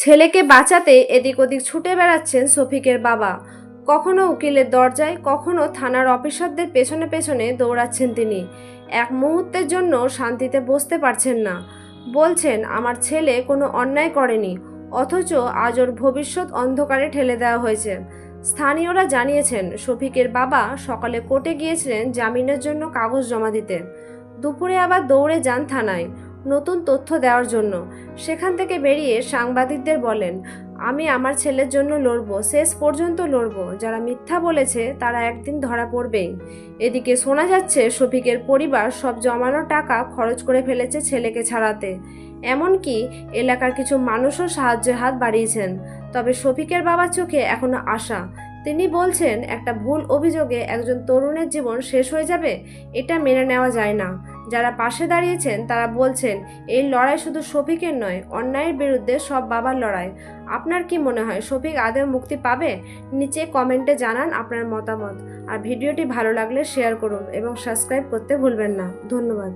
ছেলেকে বাঁচাতে এদিক ওদিক ছুটে বেড়াচ্ছেন শফিকের বাবা। কখনো উকিলের দরজায়, কখনো থানার অফিসারদের পেছনে পেছনে দৌড়াচ্ছেন তিনি। এক মুহূর্তের জন্য শান্তিতে বসতে পারছেন না। বলছেন, আমার ছেলে কোনো অন্যায় করেনি, অথচ আজ ওর ভবিষ্যৎ অন্ধকারে ঠেলে দেওয়া হয়েছে। স্থানীয়রা জানিয়েছেন, শফিকের বাবা সকালে কোর্টে গিয়েছিলেন জামিনের জন্য কাগজ জমা দিতে। দুপুরে আবার দৌড়ে যান থানায়। নতুন তথ্য দেওয়ার জন্য। সেখান থেকে বেরিয়ে সাংবাদিকদের বলেন, আমি আমার ছেলের জন্য লড়বো, শেষ পর্যন্ত লড়বো। যারা মিথ্যা বলেছে, তারা একদিন ধরা পড়বেই। এদিকে শোনা যাচ্ছে, শফিকের পরিবার সব জমানো টাকা খরচ করে ফেলেছে ছেলেকে ছাড়াতে। এমনকি এলাকার কিছু মানুষও সাহায্যের হাত বাড়িয়েছেন। তবে শফিকের বাবার চোখে এখনও আশা। তিনি বলছেন, একটা ভুল অভিযোগে একজন তরুণের জীবন শেষ হয়ে যাবে, এটা মেনে নেওয়া যায় না। যারা পাশে দাঁড়িয়েছেন, তারা বলছেন, এই লড়াই শুধু শফিকের নয়, অন্যায়ের বিরুদ্ধে সব বাবার লড়াই। আপনার কি মনে হয়, শফিক আদেও মুক্তি পাবে? নিচে কমেন্টে জানান আপনার মতামত। আর ভিডিওটি ভালো লাগলে শেয়ার করুন এবং সাবস্ক্রাইব করতে ভুলবেন না। ধন্যবাদ।